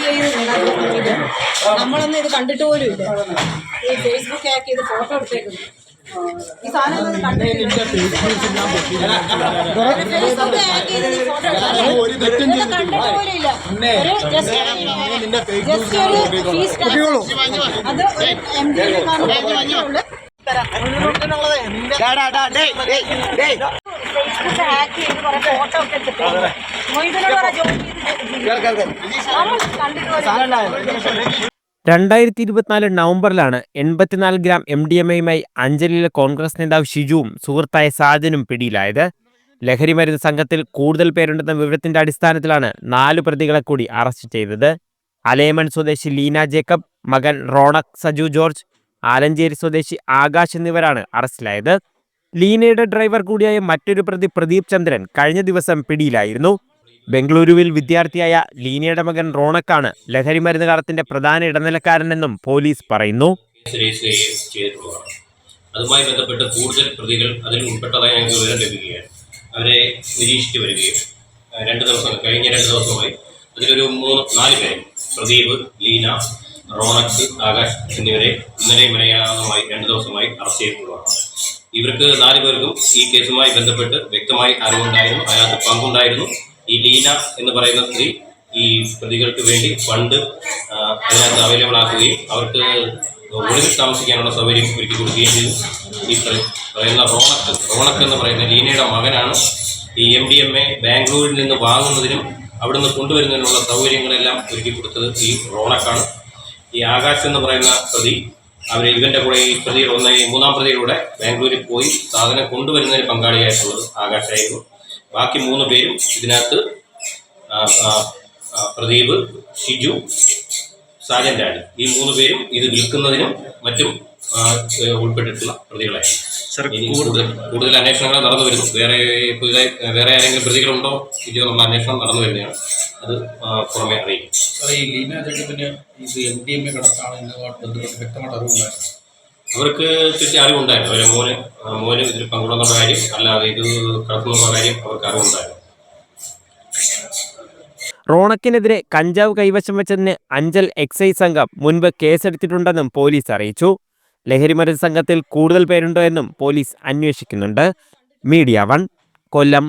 ചെയ്ത് ഉണ്ടാക്കുന്നെങ്കിൽ നമ്മളൊന്നും ഇത് കണ്ടിട്ട് പോലും ഇല്ല. ഈ ഫേസ്ബുക്ക് ഹാക്ക് ചെയ്ത് ഫോട്ടോ എടുത്തേക്കുന്നു. ഈ സാധനം കണ്ടിട്ട് പോലും ഇല്ല. ഫേസ്ബുക്ക് ഹാക്ക് ചെയ്ത് കുറെ ഫോട്ടോ ഒക്കെ എടുത്തിട്ട് മൊയ്തനോട് പറ ജോലി ചെയ്ത് നമ്മൾ കണ്ടിട്ട് രണ്ടായിരത്തി ഇരുപത്തിനാല് നവംബറിലാണ് എൺപത്തിനാല് ഗ്രാം എം ഡി എം എയുമായി അഞ്ജലിയിലെ കോൺഗ്രസ് നേതാവ് ഷിജുവും സുഹൃത്തായ സാജനും പിടിയിലായത്. ലഹരി മരുന്ന് സംഘത്തിൽ കൂടുതൽ പേരുണ്ടെന്ന വിവരത്തിന്റെ അടിസ്ഥാനത്തിലാണ് നാല് പ്രതികളെ കൂടി അറസ്റ്റ് ചെയ്തത്. അലേമൺ സ്വദേശി ലീന ജേക്കബ് മകൻ റോണക് സജു ജോർജ് ആലഞ്ചേരി സ്വദേശി ആകാശ് എന്നിവരാണ് അറസ്റ്റിലായത്. ലീനയുടെ ഡ്രൈവർ കൂടിയായ മറ്റൊരു പ്രതി പ്രദീപ് ചന്ദ്രൻ കഴിഞ്ഞ ദിവസം പിടിയിലായിരുന്നു. ബംഗളൂരുവിൽ വിദ്യാർത്ഥിയായ ലീനയുടെ മകൻ റോണക്കാണ് ലഹരി മരുന്ന് കടത്തിന്റെ പ്രധാന ഇടനിലക്കാരനെന്നും പോലീസ് പറയുന്നു. അതുമായി ബന്ധപ്പെട്ട് കൂടുതൽ പ്രതികൾ അതിൽ ഉൾപ്പെട്ടതായി ഞങ്ങൾക്ക് വിവരം ലഭിക്കുകയാണ്. അവരെ നിരീക്ഷിച്ചു വരികയും രണ്ട് ദിവസം കഴിഞ്ഞ രണ്ട് ദിവസമായി അതിലൊരു മൂന്ന് നാല് പേരെ പ്രദീപ് ലീന റോണക് ആകാശ് എന്നിവരെ ഇന്നലെ മലയാളമായി രണ്ട് ദിവസമായി അറസ്റ്റ് ചെയ്തിട്ടുള്ളതാണ്. ഇവർക്ക് നാല് പേർക്കും ഈ കേസുമായി ബന്ധപ്പെട്ട് വ്യക്തമായി അറിവുണ്ടായിരുന്നു അതിനകത്ത് പങ്കുണ്ടായിരുന്നു. ഈ ലീന എന്ന് പറയുന്ന സ്ത്രീ ഈ പ്രതികൾക്ക് വേണ്ടി ഫണ്ട് അതിനകത്ത് അവൈലബിൾ ആക്കുകയും അവർക്ക് ഒളിവിൽ താമസിക്കാനുള്ള സൗകര്യം ഒരുക്കി കൊടുക്കുകയും ചെയ്തു. ഈ പറയുന്ന റോണക്ക് റോണക്ക് എന്ന് പറയുന്ന ലീനയുടെ മകനാണ്. ഈ എം ഡി എം എ ബാംഗ്ലൂരിൽ നിന്ന് വാങ്ങുന്നതിനും അവിടുന്ന് കൊണ്ടുവരുന്നതിനുള്ള സൗകര്യങ്ങളെല്ലാം ഒരുക്കി കൊടുത്തത് ഈ റോണക്കാണ്. ഈ ആകാശ് എന്ന് പറയുന്ന പ്രതി അവർ ഇവന്റെ കൂടെ ഈ പ്രതിയിൽ ഒന്ന് ഈ മൂന്നാം പ്രതിയിലൂടെ ബാംഗ്ലൂരിൽ പോയി സാധനം കൊണ്ടുവരുന്നതിന് പങ്കാളിയായിട്ടുള്ളത് ആകാശായിരുന്നു ബാക്കി മൂന്ന് പേരും ഇതിനകത്ത് പ്രദീപ് ഷിജു സാജൻ രാജ് ഈ മൂന്ന് പേരും ഇത് വിൽക്കുന്നതിനും മറ്റും ഉൾപ്പെട്ടിട്ടുള്ള പ്രതികളായിരുന്നു. കൂടുതൽ കൂടുതൽ അന്വേഷണങ്ങൾ നടന്നു വരുന്നു. വേറെ പുതുതായി വേറെ ആരെങ്കിലും പ്രതികളുണ്ടോ? ഇല്ലയോ എന്നുള്ള അന്വേഷണം നടന്നു വരുന്നതാണ്. അത് പുറമെ അറിയിക്കും. സാറേ ഈ ലീന ജേക്കബിന് ഇത് എം ഡി എം എ കടത്താണ് വ്യക്തമായിട്ട് അറിവുണ്ടായിരുന്നു അവർക്ക് തെറ്റി അറിവുണ്ടായിരുന്നു. അവരെ മോന് മോന് ഇതിൽ പങ്കുണ്ടെന്നുള്ള കാര്യം അല്ലാതെ ഇത് കടത്തുന്നുള്ള കാര്യം അവർക്ക് അറിവുണ്ടായിരുന്നു. റോണക്കിനെതിരെ കഞ്ചാവ് കൈവശം വെച്ചതിന് അഞ്ചൽ എക്സൈസ് സംഘം മുൻപ് കേസെടുത്തിട്ടുണ്ടെന്നും പോലീസ് അറിയിച്ചു. ലഹരിമരുന്ന് സംഘത്തിൽ കൂടുതൽ പേരുണ്ടോ എന്നും പോലീസ് അന്വേഷിക്കുന്നുണ്ട്. Media one Kollam.